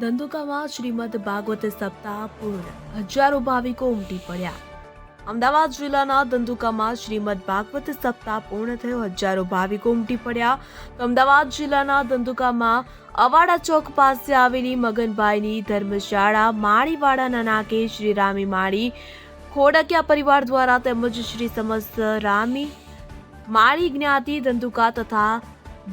ધંધુકામાં શ્રીમદ ભાગવત સપ્તાહ પૂર્ણ. હજારો ભાવિકો ઉમટી પડ્યા. અમદાવાદ જિલ્લાના ધંધુકામાં શ્રીમદ ભાગવત સપ્તાહ પૂર્ણ થયો. હજારો ભાવિકો ઉમટી પડ્યા. તો અમદાવાદ જિલ્લાના ધંધુકામાં અવાડા ચોક પાસે આવેલી મગનભાઈની ધર્મશાળા માળીવાડાના નાકે શ્રી રામી માળી ખોડકિયા પરિવાર દ્વારા તેમજ શ્રી સમસ્ત રામી માળી જ્ઞાતિ ધંધુકા તથા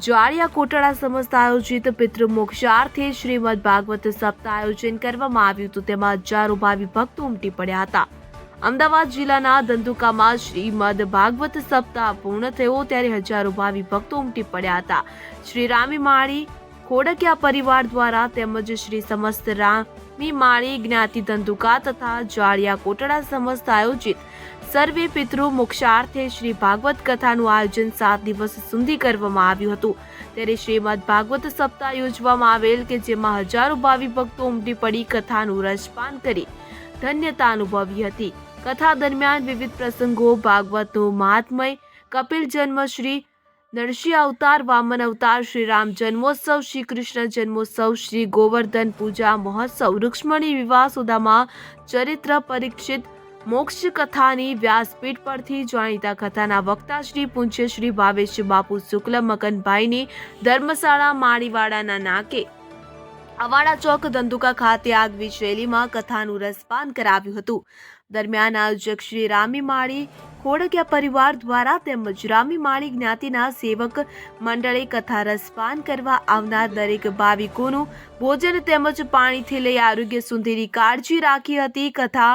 જાળિયા કોટડા સમસ્ત આયોજિત પિતૃ મોક્ષાર્થે શ્રીમદ ભાગવત સપ્તાહ આયોજન કરવામાં આવ્યું હતું. તેમાં હજારો ભાવિ ભક્તો ઉમટી પડ્યા હતા. અમદાવાદ જિલ્લાના ધંધુકામાં શ્રીમદ ભાગવત સપ્તાહ પૂર્ણ થયો ત્યારે હજારો ભાવિ ભક્તો ઉમટી પડ્યા હતા. શ્રી રામી માળી ખોડકિયા પરિવાર દ્વારા તેમજ શ્રી સમસ્ત રામી માળી જ્ઞાતિ ધંધુકા તથા જાળિયા કોટડા સમસ્ત આયોજિત સર્વે પિતૃ મોક્ષાર્થે શ્રી ભાગવત કથાનું આયોજન સાત દિવસ સુધી કરવામાં આવ્યું હતું. ત્યારે શ્રીમદ ભાગવત સપ્તાહ યોજવામાં આવેલ કે જેમાં હજારો ભાવિ ભક્તો ઉમટી પડી કથાનું રસપાન કરી ધન્યતા અનુભવી હતી. કથા દરમિયાન વિવિધ પ્રસંગો, ભાગવતનું મહાત્મય, કપિલ જન્મ શ્રી નરસિંહ અવતાર, વામન અવતાર, શ્રી રામ જન્મોત્સવ, શ્રી કૃષ્ણ જન્મોત્સવ, શ્રી ગોવર્ધન પૂજા મહોત્સવ, રૂક્ષ્મણી વિવાહ સુદામા ચરિત્ર પરીક્ષિત મોક્ષ કથાની વ્યાસપીઠ પરથી જાણીતા કથાના વક્તા શ્રી પૂજ્ય શ્રી ભાવેશ બાપુ શુક્લ મકનભાઈની ધર્મશાળા માળીવાડાના નાકે અવાડા ચોક ધંધુકા ખાતે આગવી શૈલીમાં કથાનું રસપાન કરાવ્યું હતું. દરમિયાન આયોજક શ્રી રામી માળી ખોડકિયા પરિવાર દ્વારા તેમજ રામી માળી જ્ઞાતિના સેવક મંડળે કથા રસપાન કરવા આવનાર દરેક ભાવિકોનું ભોજન તેમજ પાણીથી લઈ આરોગ્ય સુધીની કાળજી રાખી હતી. કથા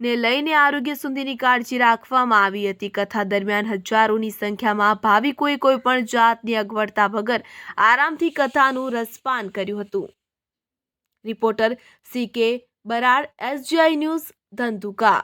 ને લઈને આરોગ્ય સુધીની કાળજી રાખવામાં આવી હતી. કથા દરમિયાન હજારોની સંખ્યામાં ભાવિકોએ કોઈ પણ જાતની અગવડતા વગર આરામથી કથાનું રસપાન કર્યું હતું. રિપોર્ટર સી કે બરાડ એસજીઆઈ ન્યૂઝ, ધંધુકા.